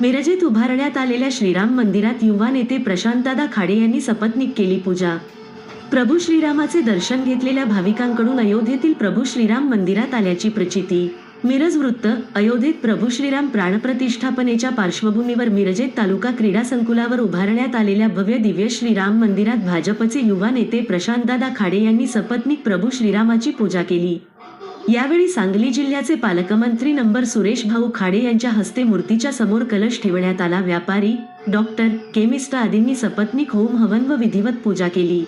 मिरजेत उभारण्यात आलेल्या श्रीराम मंदिरात युवा नेते प्रशांतदादा खाडे यांनी सपत्नीक केली पूजा. प्रभू श्रीरामाचे दर्शन घेतलेल्या भाविकांकडून अयोध्येतील प्रभू श्रीराम मंदिरात आल्याची प्रचिती. मिरज वृत्त अयोध्येत प्रभू श्रीराम प्राणप्रतिष्ठापनेच्या पार्श्वभूमीवर मिरजेत तालुका क्रीडा संकुलावर उभारण्यात आलेल्या भव्य दिव्य श्रीराम मंदिरात भाजपचे युवा नेते प्रशांतदादा खाडे यांनी सपत्नीक प्रभू श्रीरामाची पूजा केली. यावेळी सांगली जिल्ह्याचे पालकमंत्री नंबर सुरेश भाऊ खाडे यांच्या हस्ते मूर्तीच्या समोर कलश ठेवण्यात आला. व्यापारी डॉक्टर केमिस्ट आदींनी सपत्नीक होम हवन व विधिवत पूजा केली.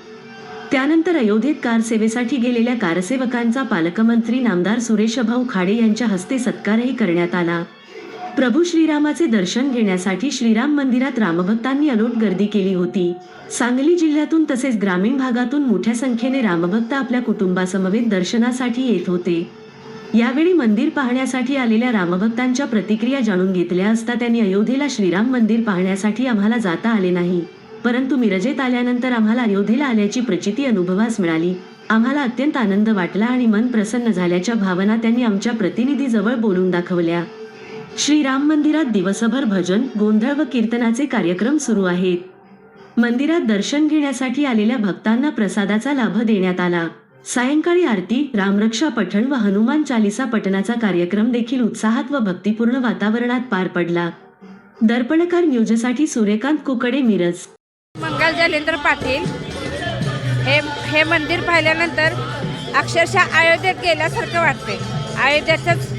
त्यानंतर अयोध्येत कारसेवेसाठी गेलेल्या कारसेवकांचा पालकमंत्री नामदार सुरेश भाऊ खाडे यांच्या हस्ते सत्कारही करण्यात आला. प्रभू श्रीरामाचे दर्शन घेण्यासाठी श्रीराम मंदिरात रामभक्तांनी अलोट गर्दी केली होती. सांगली जिल्ह्यातून तसेच ग्रामीण भागातून मोठ्या संख्येने रामभक्त आपल्या कुटुंबासमवेत दर्शनासाठी येत होते. यावेळी मंदिर पाहण्यासाठी आलेल्या रामभक्तांच्या प्रतिक्रिया जाणून घेतल्या असता त्यांनी अयोध्येला श्रीराम मंदिर पाहण्यासाठी आम्हाला जाता आले नाही. परंतु मिरजेत आल्यानंतर आम्हाला अयोध्येला आल्याची प्रचिती अनुभवास मिळाली. आम्हाला अत्यंत आनंद वाटला आणि मन प्रसन्न झाल्याच्या भावना त्यांनी आमच्या प्रतिनिधीजवळ बोलून दाखवल्या. श्रीराम मंदिरात दिवसभर भजन गोंधळ व कीर्तनाचे कार्यक्रम सुरू आहेत. मंदिरात दर्शन घेण्यासाठी आलेल्या भक्तांना प्रसादाचा लाभ देण्यात आला. सायंकाळी आरती रामरक्षा पठण व हनुमान चालिसा पठणाचा कार्यक्रम देखील उत्साहात व भक्तिपूर्ण वातावरणात पार पडला. दर्पणकार न्यूजसाठी सूर्यकांत कुकडे मिरज. मंगल जलेंद्र पाटील. हे हे मंदिर पाहिल्यानंतर अक्षरशः अयोध्येत गेल्यासारखं वाटते अयोध्येतच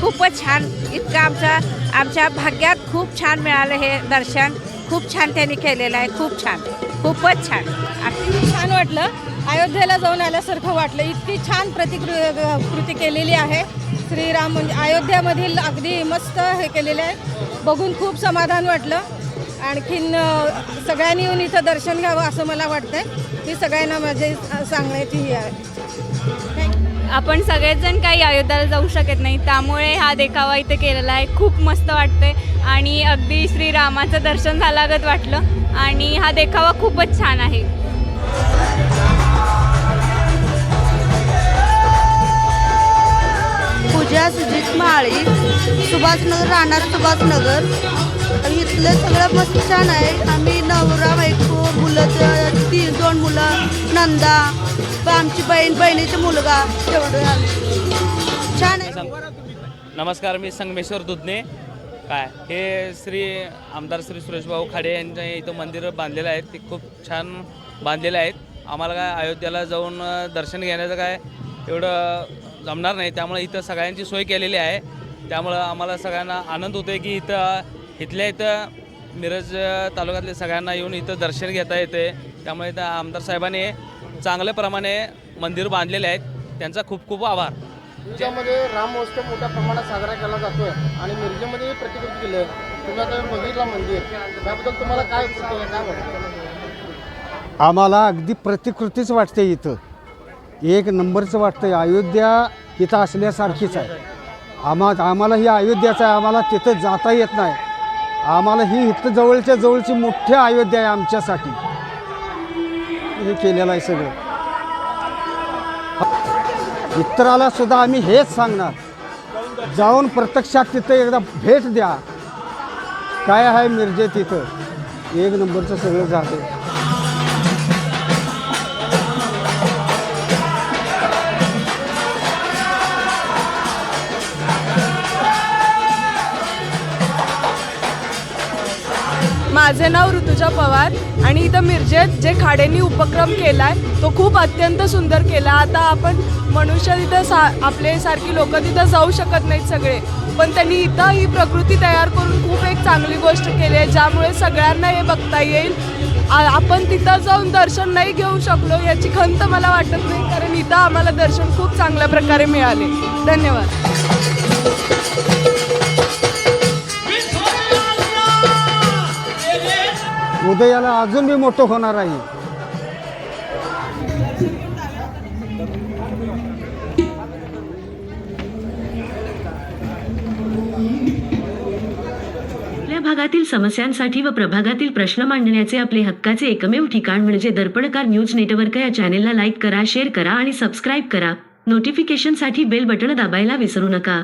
खूपच छान. इतकं आमचा आमच्या भाग्यात खूप छान मिळालं हे दर्शन. खूप छान त्यांनी केलेलं आहे. खूप छान. खूपच छान. छान वाटलं. अयोध्येला जाऊन आल्यासारखं वाटलं. इतकी छान प्रतिकृ कृती केलेली आहे. श्रीराम म्हणजे अयोध्यामधील अगदी मस्त हे केलेलं आहे. बघून खूप समाधान वाटलं. आणखीन सगळ्यांनी येऊन इथं दर्शन घ्यावं असं मला वाटतंय. ही सगळ्यांना माझे सांगण्याची ही आहे. आपण सगळेजण काही अयोध्याला जाऊ शकत नाही. त्यामुळे हा देखावा इथे केलेला आहे. खूप मस्त वाटते आणि अगदी श्रीरामाचं दर्शन झाल्यागत वाटलं आणि हा देखावा खूपच छान आहे. पूजा सुजित माळी सुभाषनगर राहणार सुभाषनगर. इथलं सगळं मस्त छान आहे. आम्ही नवरा बायको मुलं तीन दोन मुलं नंदा आमची बहीण बहिणीचा मुलगा. तेवढं छान आहे. नमस्कार मी संगमेश्वर दुधने. काय? हे श्री आमदार श्री सुरेशभाऊ खाडे यांच्या इथं मंदिर बांधलेलं आहे. ते खूप छान बांधलेलं आहेत आम्हाला काय अयोध्येला जाऊन दर्शन घेण्याचं काय एवढं जमणार नाही. त्यामुळे इथं सगळ्यांची सोय केलेली आहे. त्यामुळं आम्हाला सगळ्यांना आनंद होतो आहे की इथं इथल्या इथं मिरज तालुक्यातल्या सगळ्यांना येऊन इथं दर्शन घेता येते त्यामुळे इथं आमदार साहेबांनी चांगल्या प्रमाणे मंदिर बांधलेले आहेत. त्यांचा खूप खूप आभार. मिरजामध्ये राम महोत्सव मोठ्या प्रमाणात साजरा केला जातोय आणि मिरजेमध्ये प्रतिकृती केली. आहे तुम्ही आता बघितला मंदिर. त्याबद्दल तुम्हाला काय काय वाटतं? आम्हाला अगदी प्रतिकृतीच वाटते इथं. एक नंबरचं वाटतं अयोध्या इथं असल्यासारखीच आहे. आम्हा आम्हाला ही अयोध्याचं आहे. आम्हाला तिथं जाता येत नाही. आम्हाला ही इथं जवळच्या जवळची मोठी अयोध्या आहे आमच्यासाठी. हे केलेलं आहे सगळं. इतराला सुद्धा आम्ही हेच सांगणार. जाऊन प्रत्यक्षात तिथं एकदा भेट द्या. काय आहे मिरजे तिथं एक नंबरचं सगळं जाते. माझे नाव ऋतुजा पवार आणि इथं मिरजेत जे खाडेंनी उपक्रम केला आहे तो खूप अत्यंत सुंदर केला. आता आपण मनुष्य तिथं सा आपले सारखी लोक तिथं जाऊ शकत नाहीत सगळे. पण त्यांनी इथं ही प्रकृती तयार करून खूप एक चांगली गोष्ट केली आहे ज्यामुळे सगळ्यांना हे बघता येईल. आपण तिथं जाऊन दर्शन नाही घेऊ शकलो याची खंत मला वाटत नाही कारण इथं आम्हाला दर्शन खूप चांगल्या प्रकारे मिळाले. धन्यवाद. उदयाला अजून बी मोठं होणार आहे. भागातील समस्यांसाठी व प्रभागातील प्रश्न मांडण्याचे आपले हक्काचे एकमेव ठिकाण म्हणजे दर्पणकार न्यूज नेटवर्क या चॅनेलला लाईक करा शेअर करा आणि सबस्क्राईब करा. नोटिफिकेशनसाठी बेल बटण दाबायला विसरू नका.